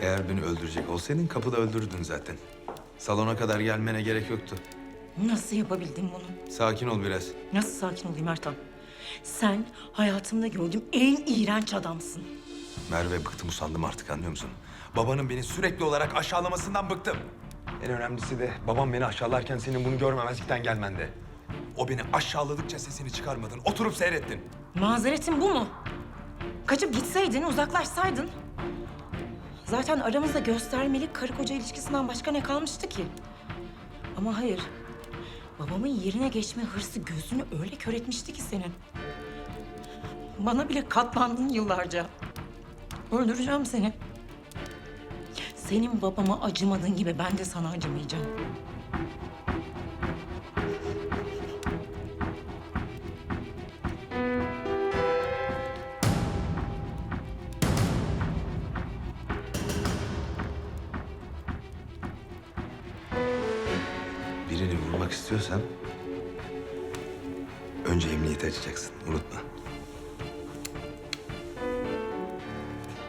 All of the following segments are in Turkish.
Eğer beni öldürecek olsaydın kapıda öldürürdün zaten. Salona kadar gelmene gerek yoktu. Nasıl yapabildin bunu? Sakin ol biraz. Nasıl sakin olayım Ertan? Sen hayatımda gördüğüm en iğrenç adamsın. Merve bıktım usandım artık anlıyor musun? Babanın beni sürekli olarak aşağılamasından bıktım. En önemlisi de babam beni aşağılarken senin bunu görmemezlikten gelmende. O beni aşağıladıkça sesini çıkarmadın. Oturup seyrettin. Mazeretin bu mu? Kaçıp gitseydin, uzaklaşsaydın. Zaten aramızda göstermelik karı koca ilişkisinden başka ne kalmıştı ki? Ama hayır. Babamın yerine geçme hırsı gözünü öyle kör etmişti ki senin. Bana bile katlandın yıllarca. Öldüreceğim seni. Senin babama acımadığın gibi ben de sana acımayacağım. Birini vurmak istiyorsan... ...önce emniyeti açacaksın. Unutma.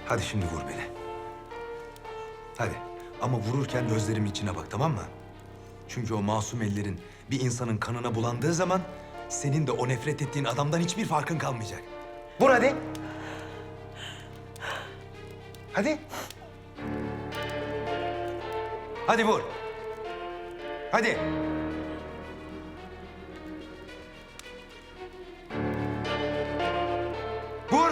Hadi şimdi vur beni. Hadi. Ama vururken gözlerimin içine bak tamam mı? Çünkü o masum ellerin bir insanın kanına bulandığı zaman... ...senin de o nefret ettiğin adamdan hiçbir farkın kalmayacak. Vur hadi. Hadi. Hadi vur. Hadi. Vur.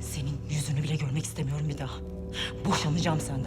Senin yüzünü bile görmek istemiyorum bir daha. Boşanacağım senden.